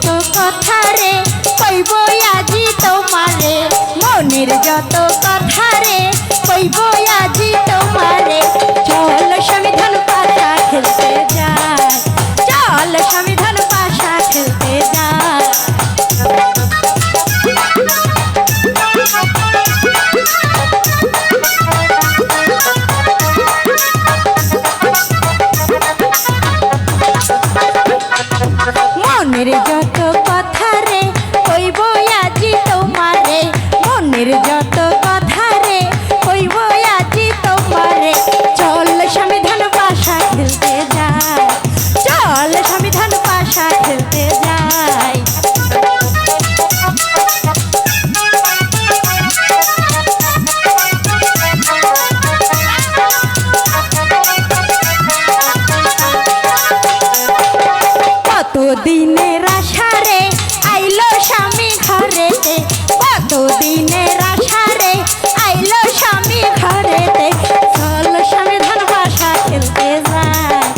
যত কথা রে, কইব আজি তোমারে। মনের যত কথা রে, কইব আজি তোমারে। চল সংবিধান পাশা খেলতে যায় চল সংবিধান পাশা খেলতে সংবিধান পাশা খেলতে যায় কত দিনের আশারে আইলো স্বামী ঘরেতে কত দিনের আশারে আইলো স্বামী ঘরেতে চল স্বামী ধান বাসা খেলতে যায়।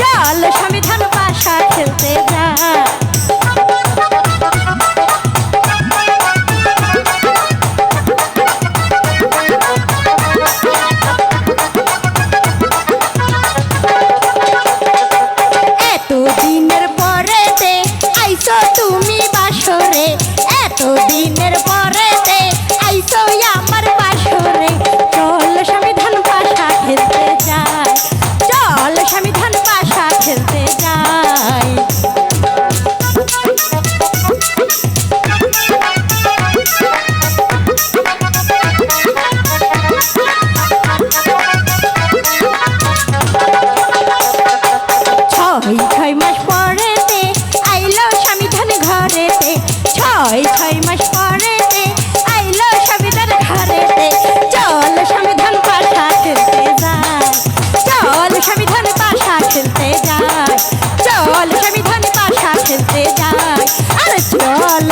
চল স্বামী ধান বাসা ছয় ছয় মাস পরেতে আইলো সংবিধান ঘরেতে ছয় ছয় মাস পরেতে আইলো সংবিধান ঘরেতে চল সংবিধান পাশা খেলতে যায় চল সংবিধান পাশা খেলতে যায় চল সংবিধান পাশা খেলতে যায় আর চল